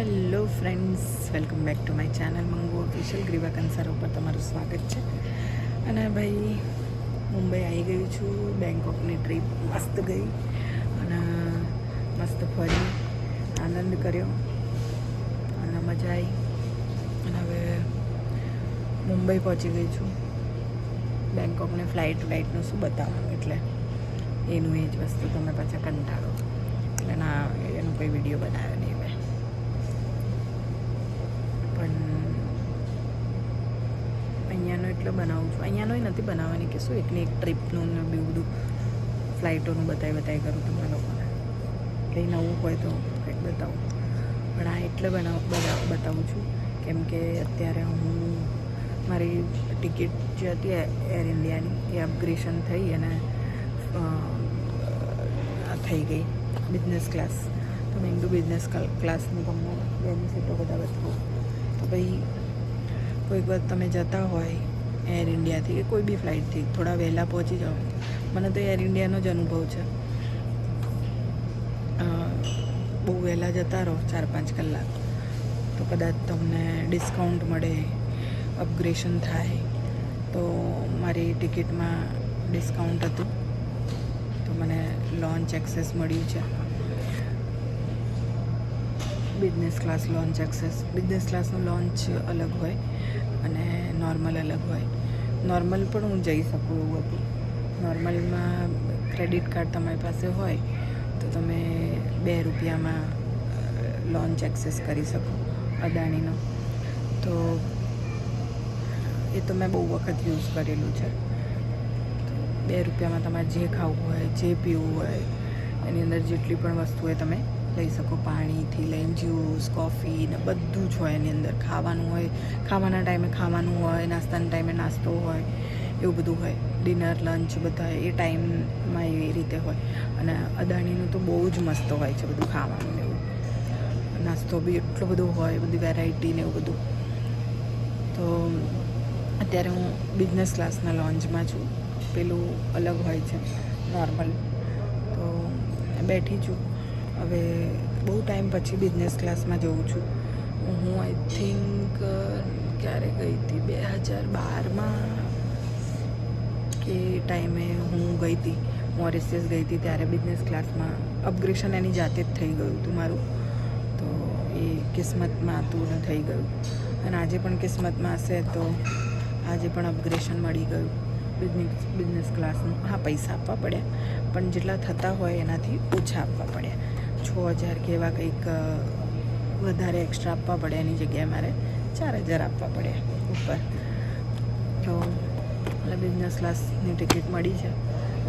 Hello friends welcome back to my channel Mangu official Greeva કંસાર ઉપર તમારું સ્વાગત છે. અને ભાઈ, મુંબઈ આવી ગયું છું. બેંકોકની ટ્રીપ મસ્ત ગઈ. અને મસ્ત ફરી. આનંદ કર્યો. અને મજા આવી અને હવે મુંબઈ પહોંચી ગઈ છું. બેંકોકને ફ્લાઇટ ફ્લાઇટનું શું બતાવવાનું? એટલે એનું એ જ વસ્તુ. તમે પાછા કંટાળો. એટલે ના, એનો કોઈ વીડિયો બનાવ્યો નહીં મેં પણ અહીંયાનો એટલે બનાવું છું. અહીંયાનો નથી બનાવવાની કે શું એકને એક ટ્રીપનું ને બી બધું ફ્લાઇટોનું બતાવી બતાવી કરું તમને લોકોને. કંઈ નવું હોય તો કંઈક બતાવું. પણ આ એટલે બનાવ, બના, બતાવું છું. કેમ કે અત્યારે હું, મારી ટિકિટ જે હતી એર ઇન્ડિયાની એ અપગ્રેશન થઈ અને થઈ ગઈ બિઝનેસ ક્લાસ તો મેં કીધું બિઝનેસ ક્લાસનું તમને બેનિફિટો બધા બતાવું. તો ભાઈ, કોઈક વાર તમે જતા હોય એર ઇન્ડિયાથી કે કોઈ બી ફ્લાઇટથી થોડા વહેલા પહોંચી જાઓ. મને તો એર ઇન્ડિયાનો જ અનુભવ છે. બહુ વહેલા જતા રહો, ચાર પાંચ કલાક. તો કદાચ તમને ડિસ્કાઉન્ટ મળે અપગ્રેશન થાય, તો મારી ટિકિટમાં ડિસ્કાઉન્ટ હતું. તો મને લોન્ચ એક્સેસ મળ્યું છે. Business class lounge access business ક્લાસનું lounge અલગ હોય અને નોર્મલ અલગ હોય. નોર્મલ પણ હું જઈ શકું એવું હતું. નોર્મલમાં ક્રેડિટ કાર્ડ તમારી પાસે હોય તો તમે બે રૂપિયામાં લોન્ચ એક્સેસ કરી શકો અદાણીનો. તો એ તો મેં બહુ વખત યુઝ કરેલું છે. બે રૂપિયામાં તમારે જે ખાવું હોય, જે પીવું હોય, એની અંદર જેટલી પણ વસ્તુ હોય તમે લઈ શકો પાણીથી લઈને જ્યુસ કોફી ને બધું જ હોય એની અંદર. ખાવાનું હોય, ખાવાના ટાઈમે ખાવાનું હોય, નાસ્તાના ટાઈમે નાસ્તો હોય, એવું બધું હોય. ડિનર લંચ બધા એ ટાઈમમાં એવી રીતે હોય. અને અદાણીનું તો બહુ જ મસ્ત હોય છે બધું ખાવાનું એવું. નાસ્તો બી એટલો બધો હોય, બધી વેરાયટી ને એવું બધું. તો અત્યારે હું બિઝનેસ ક્લાસના લોન્ચમાં છું. પેલું અલગ હોય છે નોર્મલ તો બેઠી છું. હવે બહુ ટાઈમ પછી બિઝનેસ ક્લાસમાં જઉં છું. હું આઈ થિંક ક્યારે ગઈ હતી? બે હજાર બારમાં કે ટાઈમે હું ગઈ હતી. મોરિસિયસ ગઈ હતી ત્યારે બિઝનેસ ક્લાસમાં અપગ્રેશન એની જાતે જ થઈ ગયું હતું મારું. તો એ કિસ્મતમાં હતું થઈ ગયું. અને આજે પણ કિસ્મતમાં હશે તો આજે પણ અપગ્રેશન મળી ગયું. બિઝનેસ બિઝનેસ ક્લાસનું હા, પૈસા આપવા પડ્યા. પણ જેટલા થતા હોય એનાથી ઓછા આપવા પડ્યા. છ હજાર કે એવા કંઈક વધારે એક્સ્ટ્રા આપવા પડે એની જગ્યાએ મારે. ચાર હજાર આપવા પડે ઉપર. તો એટલે બિઝનેસ ક્લાસની ટિકિટ મળી છે.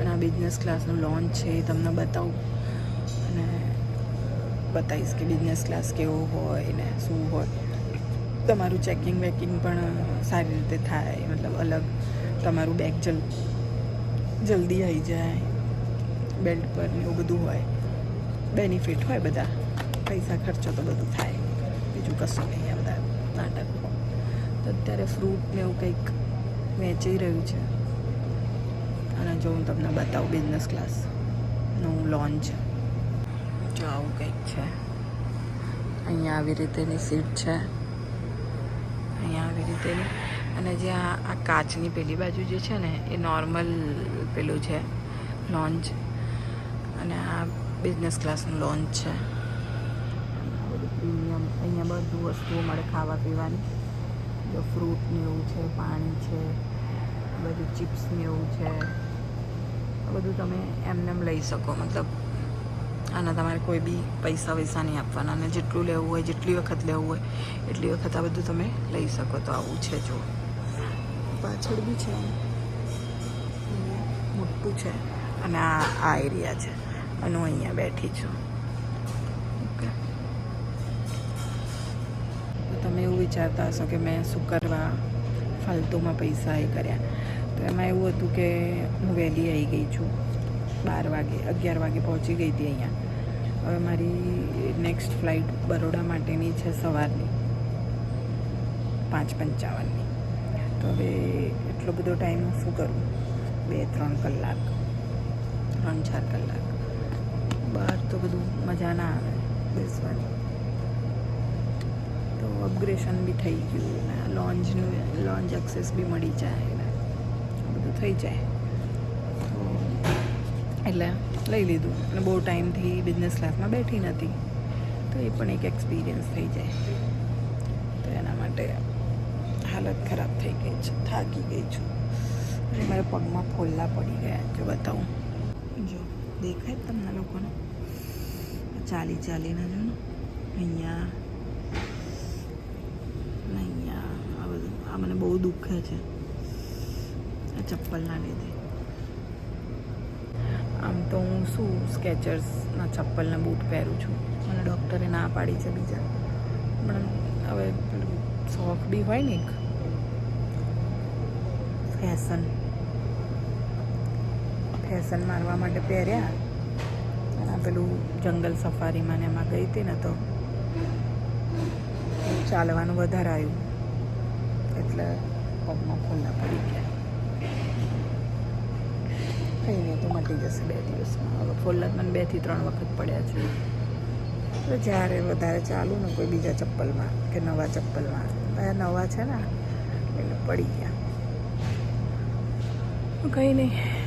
અને આ બિઝનેસ ક્લાસનું લોન્ચ છે એ તમને બતાવું. અને બતાવીશ કે બિઝનેસ ક્લાસ કેવો હોય ને શું હોય. તમારું ચેકિંગ વેકિંગ પણ સારી રીતે થાય, મતલબ અલગ. તમારું બેગ જલ, જલ્દી આવી જાય બેલ્ટ પર એવું બધું હોય. બેનિફિટ હોય બધા. પૈસા ખર્ચો તો બધું થાય. બીજું કશું નહીં આ બધા નાટકો તો અત્યારે ફ્રૂટ ને એવું કંઈક વેચાઈ રહ્યું છે. અને જો હું તમને બતાવું બિઝનેસ ક્લાસનું લોન્ચ જો આવું કંઈક છે. અહીંયા આવી રીતેની સીટ છે. અહીંયા આવી રીતેની. અને જે આ કાચની પેલી બાજુ જે છે ને, એ નોર્મલ પેલું છે લોન્ચ અને આ બિઝનેસ ક્લાસનું લોન્ચ છે. પ્રીમિયમ અહીંયા બધું વસ્તુઓ મળે ખાવા પીવાની. જો ફ્રૂટ એવું છે, પાણી છે, બધું ચિપ્સ ને એવું છે. બધું તમે એમને એમ લઈ શકો. મતલબ આના તમારે કોઈ બી પૈસા વૈસા નહીં આપવાના. અને જેટલું લેવું હોય, જેટલી વખત લેવું હોય, એટલી વખત આ બધું તમે લઈ શકો. તો આવું છે, જો. પાછળ બી છે. મોટું છે. અને આ આ એરિયા છે. અને હું અહીંયા બેઠી છું. ઓકે તમે એવું વિચારતા હશો કે મેં શું કરવા ફાલતુમાં પૈસા એ કર્યા. તો એમાં એવું હતું કે હું વહેલી આવી ગઈ છું. બાર વાગે, અગિયાર વાગે પહોંચી ગઈ હતી અહીંયા. હવે મારી નેક્સ્ટ ફ્લાઇટ બરોડા માટેની છે સવારની. પાંચ પંચાવનની. તો હવે એટલો બધો ટાઈમ હું શું કરું? બે, ત્રણ કલાક, ત્રણ, ચાર કલાક. બહાર તો બધું મજા ના આવે બેસવાની. તો અપગ્રેશન બી થઈ ગયું ને લોન્જનું લોન્જ એક્સેસ બી મળી જાય ને બધું થઈ જાય. એટલે લઈ લીધું અને બહુ ટાઈમથી બિઝનેસ ક્લાસમાં બેઠી નથી. તો એ પણ એક એક્સપિરિયન્સ થઈ જાય. તો એના માટે હાલત ખરાબ થઈ ગઈ છે, થાકી ગઈ છું. મારા પગમાં ફોલ્લા પડી ગયા જો બતાવું. જો, દેખાય તમને લોકોને? ચાલી ચાલીને જો અહીંયા અહીંયા, આ બધું, આ મને બહુ દુઃખે છે, આ ચપ્પલના લીધે. આમ તો હું શું સ્કેચર્સના ચપ્પલને બૂટ પહેરું છું? મને ડૉક્ટરે ના પાડી છે બીજા. પણ હવે શોખ બી હોય ને એક. ફેશન. ફેશન મારવા માટે પહેર્યા. અને પેલું જંગલ સફારીમાં ને એમાં ગઈ હતી ને તો ચાલવાનું વધારે આવ્યું. એટલે પગમાં ખુલ્લા પડી ગયા. કંઈ નહીં, તો મટી જશે બે દિવસમાં. હવે ફોલ્લા જ મને બેથી ત્રણ વખત પડ્યા છે. તો જ્યારે વધારે ચાલું ને કોઈ બીજા ચપ્પલમાં કે નવા ચપ્પલમાં. આ નવા છે ને, એટલે પડી ગયા. કંઈ નહીં.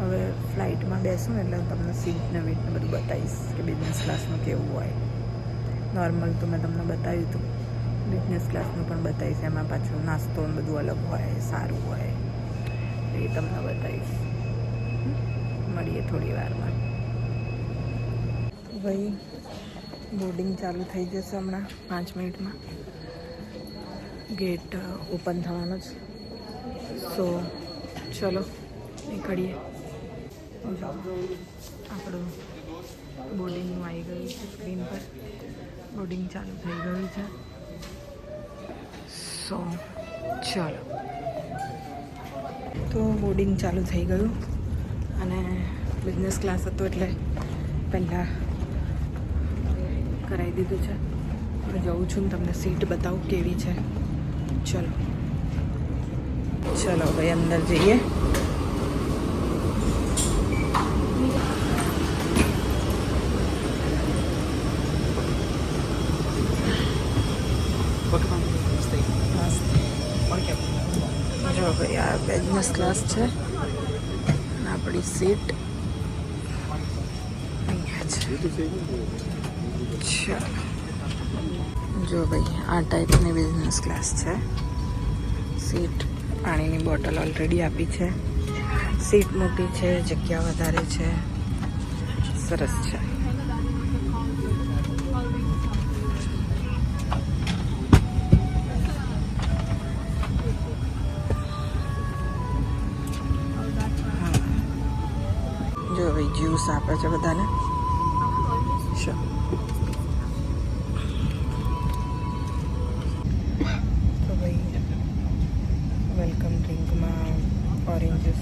હવે ફ્લાઇટમાં બેસું ને એટલે હું તમને સીટને વીટને બધું બતાવીશ કે બિઝનેસ ક્લાસનું કેવું હોય. નોર્મલ તો મેં તમને બતાવ્યું હતું. બિઝનેસ ક્લાસનું પણ બતાવીશ, એમાં પાછું નાસ્તો બધું અલગ હોય, સારું હોય. એ તમને બતાવીશ. મળીએ થોડી વારમાં. ભાઈ બોર્ડિંગ ચાલુ થઈ જશે હમણાં, પાંચ મિનિટમાં. ગેટ ઓપન થવાનો છે સો ચલો, નીકળીએ. આપણું બોર્ડિંગનું આવી ગયું છે સ્ક્રીન પર. બોર્ડિંગ ચાલુ થઈ ગયું છે. સો ચલો. તો બોર્ડિંગ ચાલુ થઈ ગયું અને બિઝનેસ ક્લાસ હતો એટલે પહેલાં કરાવી દીધું છે. હું જઉં છું ને તમને સીટ બતાવું કેવી છે. ચલો. ચલો ભાઈ અંદર જઈએ. બિઝનેસ ક્લાસ છે. આપણી સીટ અહીંયા છે. જો ભાઈ, આ ટાઈપની બિઝનેસ ક્લાસ છે. સીટ પાણીની બોટલ ઓલરેડી આપી છે. સીટ મોટી છે, જગ્યા વધારે છે. સરસ છે. જ્યુસ આપે છે બધાને? તો ભાઈ વેલકમ ડ્રિંકમાં ઓરેન્જીસ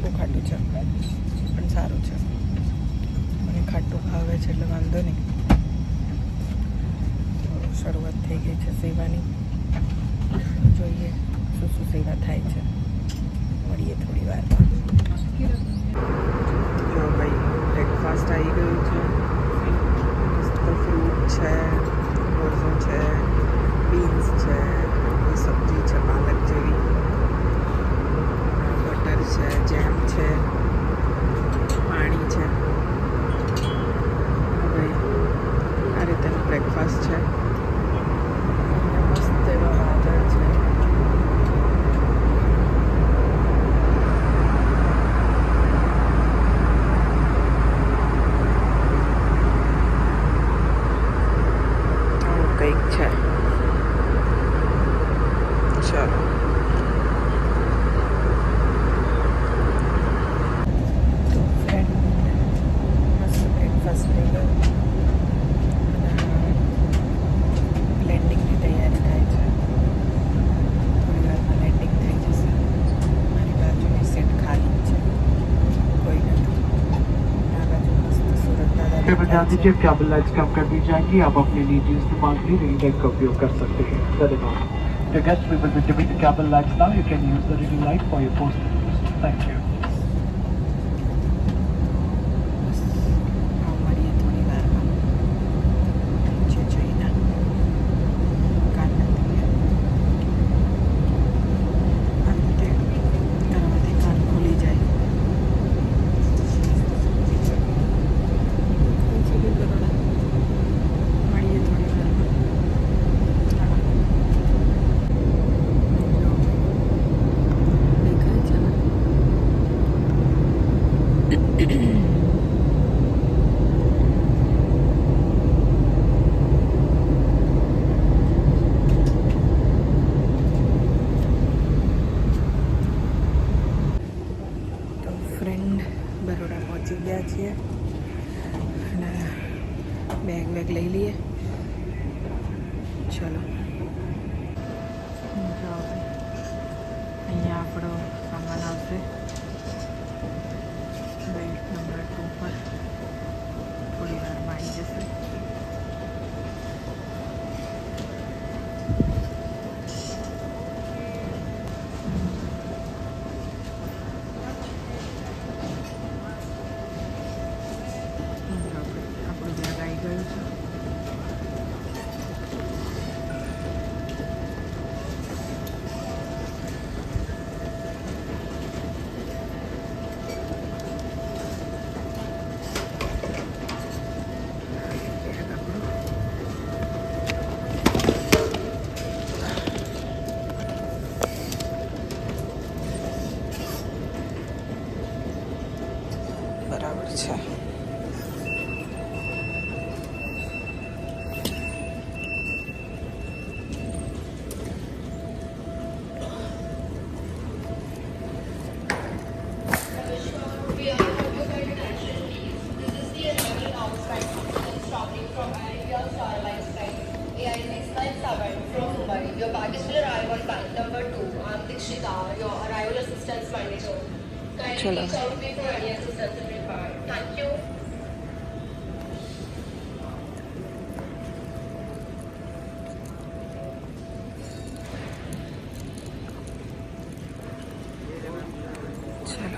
બહુ ખાટું છે, પણ સારું છે. મને ખાટું ભાવે છે એટલે વાંધો નહીં. તો શરૂઆત થઈ ગઈ છે સેવાની. જોઈએ શું શું સેવા થાય છે. થોડી વારમાં इजाजत जब काबिल लाइट्स कम कर दी जाएंगी आप अपने निजी इस्तेमाल के लिए रेडिंग लाइट का उपयोग कर सकते हैं धन्यवाद lights. You can use the reading light for your post. Thank you. You. ચલો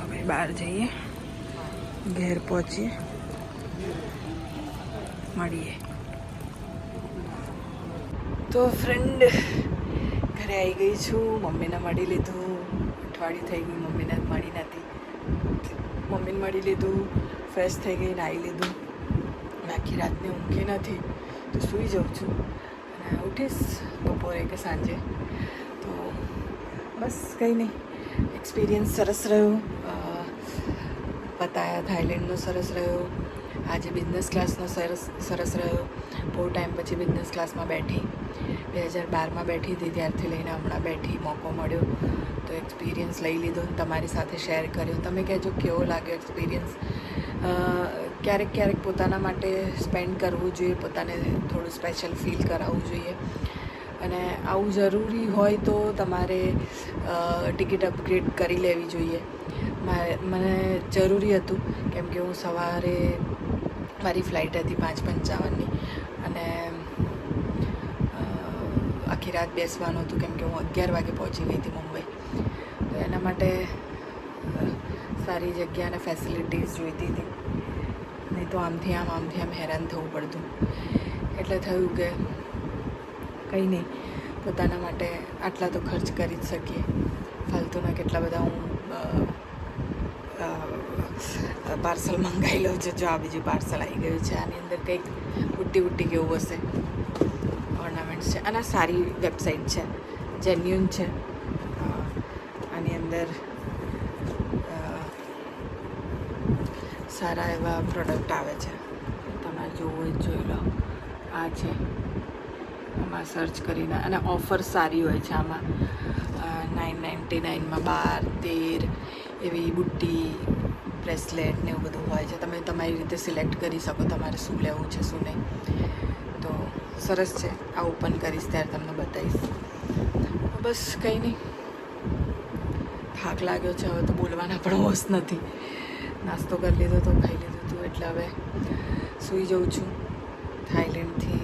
ભાઈ બહાર જઈએ ઘેર પહોંચીએ મળીએ તો ફ્રેન્ડ ઘરે આવી ગઈ છું મમ્મીને મળી લીધું અઠવાડિયું થઈ ગયું, મમ્મીને મળી નથી. મમ્મીને મળી લીધું ફ્રેશ થઈ ગઈ, નાહી લીધું. આખી રાતની ઊંઘી નથી. તો સૂઈ જાઉં છું. અને ઉઠીશ બપોરે કે સાંજે. તો બસ કંઈ નહીં. એક્સપિરિયન્સ સરસ રહ્યો. પતાયા થાઈલેન્ડનો સરસ રહ્યો. આજે બિઝનેસ ક્લાસનો સરસ સરસ રહ્યો. બહુ ટાઈમ પછી બિઝનેસ ક્લાસમાં બેઠી. બે હજાર બારમાં બેઠી હતી, ત્યારથી લઈને હમણાં બેઠી, મોકો મળ્યો. તો એક્સપિરિયન્સ લઈ લીધો અને તમારી સાથે શેર કર્યો. તમે કહેજો કેવો લાગ્યો એક્સપિરિયન્સ ક્યારેક ક્યારેક પોતાના માટે સ્પેન્ડ કરવું જોઈએ, પોતાને થોડું સ્પેશિયલ ફીલ કરાવવું જોઈએ. અને આવું જરૂરી હોય તો તમારે ટિકિટ અપગ્રેડ કરી લેવી જોઈએ. મને જરૂરી હતું, કેમ કે હું સવારે મારી ફ્લાઇટ હતી પાંચ પંચાવનની. અને આખી રાત બેસવાનું હતું, કેમ કે હું અગિયાર વાગે પહોંચી ગઈ હતી મુંબઈ. એના માટે સારી જગ્યા અને ફેસિલિટીઝ જોઈતી હતી. નહીં તો આમથી આમ આમથી આમ હેરાન થવું પડતું. એટલે થયું કે કંઈ નહીં, પોતાના માટે આટલા તો ખર્ચ કરી જ શકીએ. ફાલતુના કેટલા બધા હું પાર્સલ મંગાવી લઉં છું. જો આ બીજું પાર્સલ આવી ગયું છે, આની અંદર કંઈક ઉટ્ટી ઉટ્ટી કેવું હશે. ઓર્નામેન્ટ્સ છે. અને સારી વેબસાઇટ છે. જેન્યુન છે. અંદર સારા એવા પ્રોડક્ટ આવે છે. તમારે જોવું હોય જોઈ લો. આ છે. આમાં સર્ચ કરીને, અને ઓફર સારી હોય છે આમાં. નાઇન નાઇન્ટી નાઇનમાં બાર, તેર, એવી બુટ્ટી બ્રેસલેટ ને એવું બધું હોય છે. તમે તમારી રીતે સિલેક્ટ કરી શકો તમારે શું લેવું છે, શું નહીં. તો સરસ છે. આ ઓપન કરીશ ત્યારે તમને બતાવીશ. બસ કંઈ નહીં. થાક લાગ્યો છે, હવે તો બોલવાના પણ હોશ નથી. નાસ્તો કરી લીધો તો ખાઈ લીધું હતું એટલે હવે સૂઈ જઉં છું. થાઈલેન્ડથી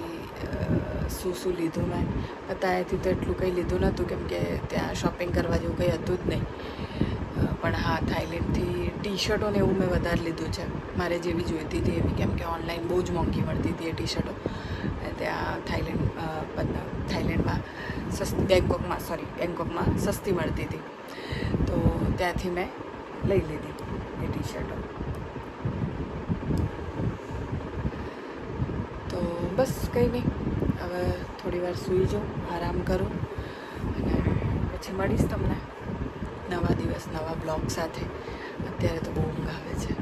શું શું લીધું મેં? અત્યારેથી તો એટલું કંઈ લીધું નહોતું, કેમ કે ત્યાં શોપિંગ કરવા જેવું કંઈ હતું જ નહીં. પણ હા, થાઈલેન્ડથી ટી શર્ટો ને એવું મેં વધારે લીધું છે. મારે જેવી જોઈતી હતી એવી, કેમ કે ઓનલાઈન બહુ જ મોંઘી મળતી હતી એ ટી શર્ટો ત્યાં થાઈલેન્ડ થાઈલેન્ડમાં સસ્તી બેંકોકમાં સોરી બેંકોકમાં સસ્તી મળતી હતી. ત્યાંથી મેં લઈ લીધી એ ટી શર્ટો તો બસ કંઈ નહીં. હવે થોડી વાર સૂઈ જાઉં, આરામ કરું અને પછી મળીશ તમને નવા દિવસ, નવા બ્લોગ સાથે. અત્યારે તો બહુ ઊંઘ આવે છે.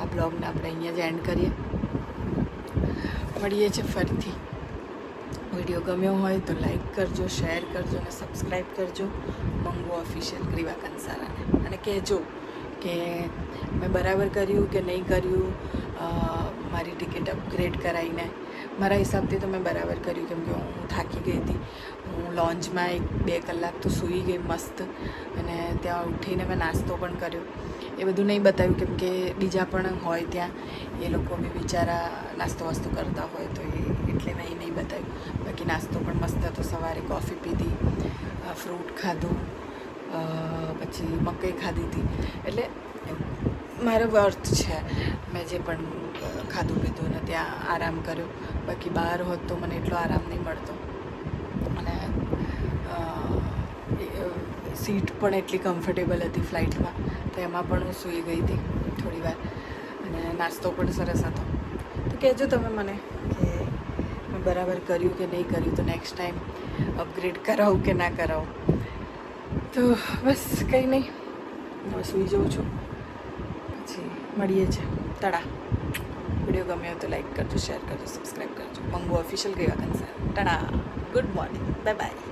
આ બ્લોગને આપણે અહીંયા જ એન્ડ કરીએ. મળીએ છીએ ફરીથી. વીડિયો ગમ્યો હોય તો લાઈક કરજો, શેર કરજો અને સબસ્ક્રાઈબ કરજો મંગુ ઓફિશિયલ ગ્રીવા કંસારાને. અને કહેજો કે મેં બરાબર કર્યું કે નહીં કર્યું મારી ટિકિટ અપગ્રેડ કરાવીને મારા હિસાબથી તો મેં બરાબર કર્યું, કેમ કે હું થાકી ગઈ હતી. હું લોન્ચમાં એક બે કલાક તો સૂઈ ગઈ મસ્ત. અને ત્યાં ઉઠીને મેં નાસ્તો પણ કર્યો. એ બધું નહીં બતાવ્યું, કેમ કે બીજા પણ હોય ત્યાં. એ લોકો બી બિચારા નાસ્તો વાસ્તો કરતા હોય તો એ એટલે મેં એ નહીં બતાવ્યું. બાકી નાસ્તો પણ મસ્ત હતો. સવારે કોફી પીધી ફ્રૂટ ખાધું પછી મકઈ ખાધી હતી. એટલે મારો વર્થ છે. મેં જે પણ ખાધું પીધું ને ત્યાં આરામ કર્યો. બાકી બહાર હોત તો મને એટલો આરામ નહીં મળતો. અને સીટ પણ એટલી કમ્ફર્ટેબલ હતી ફ્લાઇટમાં તો એમાં પણ હું સૂઈ ગઈ હતી થોડી વાર. અને નાસ્તો પણ સરસ હતો. તો કહેજો તમે મને. કે બરાબર કર્યું કે નહીં કર્યું તો નેક્સ્ટ ટાઈમ અપગ્રેડ કરાવું કે ના કરાવું. તો બસ કંઈ નહીં. હવે સૂઈ જાઉં છું પછી મળીએ છીએ. તળા વીડિયો ગમ્યો તો લાઈક કરજો શેર કરજો સબસ્ક્રાઈબ કરજો. મંગુ ઓફિશિયલ ગયા કન્સર સર તડા ગુડ મોર્નિંગ બાય બાય